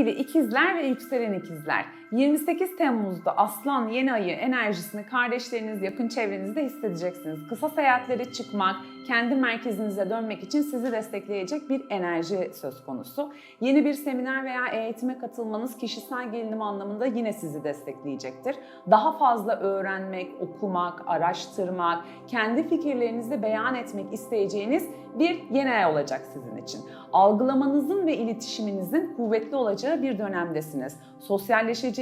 Sevgili ikizler ve yükselen ikizler, 28 Temmuz'da Aslan yeni ayı enerjisini kardeşleriniz, yakın çevrenizde hissedeceksiniz. Kısa seyahatlere çıkmak, kendi merkezinize dönmek için sizi destekleyecek bir enerji söz konusu. Yeni bir seminer veya eğitime katılmanız kişisel gelinim anlamında yine sizi destekleyecektir. Daha fazla öğrenmek, okumak, araştırmak, kendi fikirlerinizi beyan etmek isteyeceğiniz bir yeni ay olacak sizin için. Algılamanızın ve iletişiminizin kuvvetli olacağı bir dönemdesiniz. Sosyalleşeceğiniz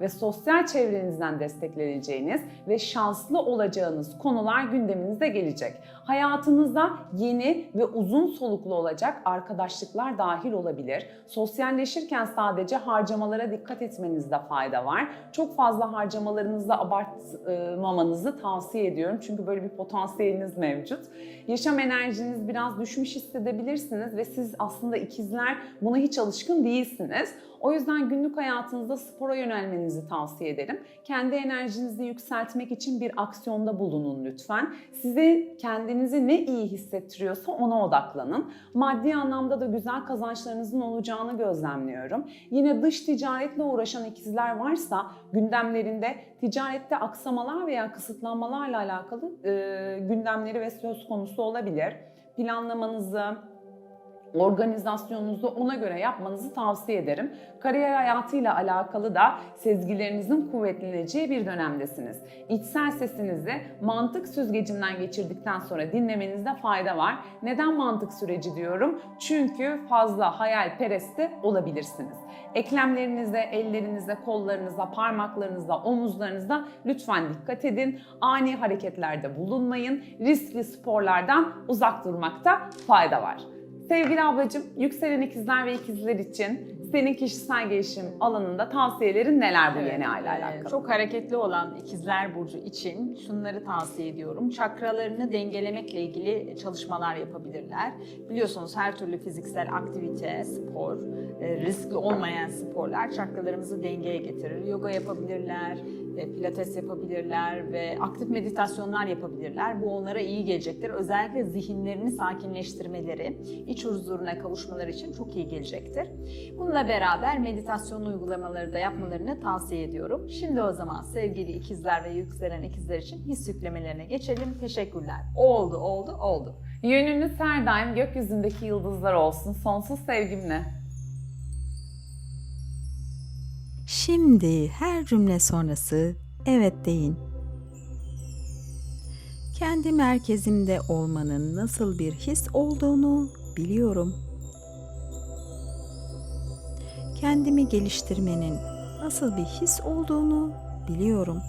ve sosyal çevrenizden destekleneceğiniz ve şanslı olacağınız konular gündeminizde gelecek. Hayatınıza yeni ve uzun soluklu olacak arkadaşlıklar dahil olabilir. Sosyalleşirken sadece harcamalara dikkat etmenizde fayda var. Çok fazla harcamalarınızda abartmamanızı tavsiye ediyorum. Çünkü böyle bir potansiyeliniz mevcut. Yaşam enerjiniz biraz düşmüş hissedebilirsiniz ve siz aslında ikizler buna hiç alışkın değilsiniz. O yüzden günlük hayatınızda spora yönelmenizi tavsiye ederim. Kendi enerjinizi yükseltmek için bir aksiyonda bulunun lütfen. Size kendinizi ne iyi hissettiriyorsa ona odaklanın. Maddi anlamda da güzel kazançlarınızın olacağını gözlemliyorum. Yine dış ticaretle uğraşan ikizler varsa gündemlerinde ticarette aksamalar veya kısıtlanmalarla alakalı e, gündemleri ve söz konusu olabilir. Planlamanızı, organizasyonunuzu ona göre yapmanızı tavsiye ederim. Kariyer hayatıyla alakalı da sezgilerinizin kuvvetleneceği bir dönemdesiniz. İçsel sesinizi mantık süzgecinden geçirdikten sonra dinlemenizde fayda var. Neden mantık süreci diyorum? Çünkü fazla hayalperest olabilirsiniz. Eklemlerinize, ellerinize, kollarınıza, parmaklarınıza, omuzlarınıza lütfen dikkat edin. Ani hareketlerde bulunmayın. Riskli sporlardan uzak durmakta fayda var. Sevgili ablacığım, yükselen ikizler ve ikizler için senin kişisel gelişim alanında tavsiyelerin neler bu Evet, yeni ayla e, alakalı? Çok hareketli olan ikizler burcu için şunları tavsiye ediyorum. Çakralarını dengelemekle ilgili çalışmalar yapabilirler. Biliyorsunuz her türlü fiziksel aktivite, spor, e, riskli olmayan sporlar çakralarımızı dengeye getirir. Yoga yapabilirler, pilates yapabilirler ve aktif meditasyonlar yapabilirler. Bu onlara iyi gelecektir. Özellikle zihinlerini sakinleştirmeleri, iç huzuruna kavuşmaları için çok iyi gelecektir. Bununla beraber meditasyon uygulamaları da yapmalarını tavsiye ediyorum. Şimdi o zaman sevgili ikizler ve yükselen ikizler için his yüklemelerine geçelim. Teşekkürler. Oldu, oldu, oldu. Yönünüz her daim gökyüzündeki yıldızlar olsun. Sonsuz sevgimle. Şimdi her cümle sonrası evet deyin. Kendi merkezimde olmanın nasıl bir his olduğunu biliyorum. Kendimi geliştirmenin nasıl bir his olduğunu biliyorum.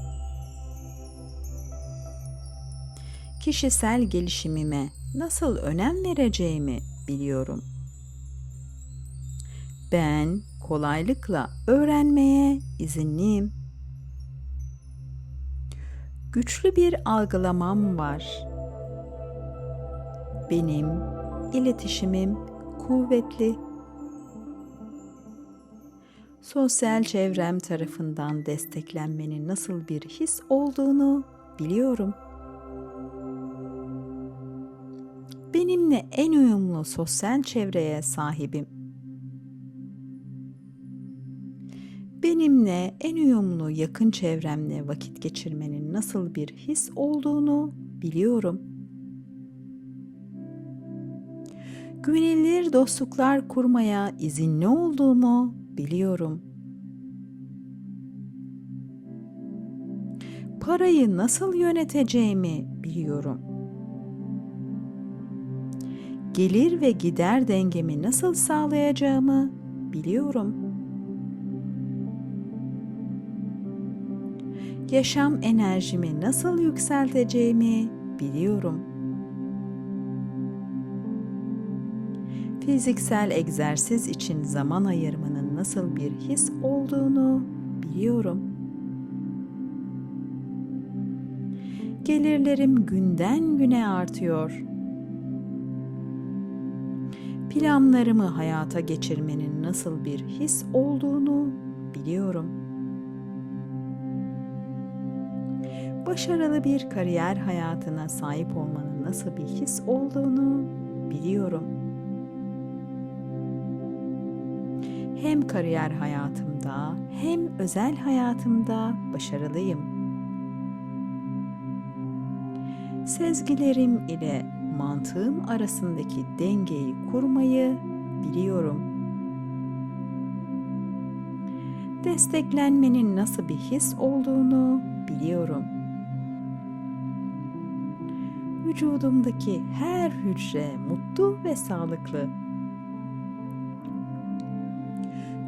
Kişisel gelişimime nasıl önem vereceğimi biliyorum. Ben kolaylıkla öğrenmeye izinliyim. Güçlü bir algılamam var. Benim iletişimim kuvvetli. Sosyal çevrem tarafından desteklenmenin nasıl bir his olduğunu biliyorum. Benimle en uyumlu sosyal çevreye sahibim. Benimle en uyumlu yakın çevremle vakit geçirmenin nasıl bir his olduğunu biliyorum. Güvenilir dostluklar kurmaya izinli olduğumu biliyorum. Parayı nasıl yöneteceğimi biliyorum. Gelir ve gider dengemi nasıl sağlayacağımı biliyorum.'' Yaşam enerjimi nasıl yükselteceğimi biliyorum. Fiziksel egzersiz için zaman ayırmanın nasıl bir his olduğunu biliyorum. Gelirlerim günden güne artıyor. Planlarımı hayata geçirmenin nasıl bir his olduğunu biliyorum.'' Başarılı bir kariyer hayatına sahip olmanın nasıl bir his olduğunu biliyorum. Hem kariyer hayatımda hem özel hayatımda başarılıyım. Sezgilerim ile mantığım arasındaki dengeyi kurmayı biliyorum. Desteklenmenin nasıl bir his olduğunu biliyorum. Vücudumdaki her hücre mutlu ve sağlıklı.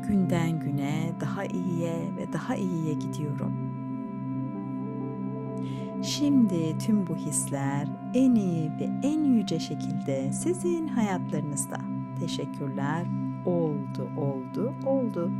Günden güne daha iyiye ve daha iyiye gidiyorum. Şimdi tüm bu hisler en iyi ve en yüce şekilde sizin hayatlarınızda. Teşekkürler. Oldu, oldu, oldu.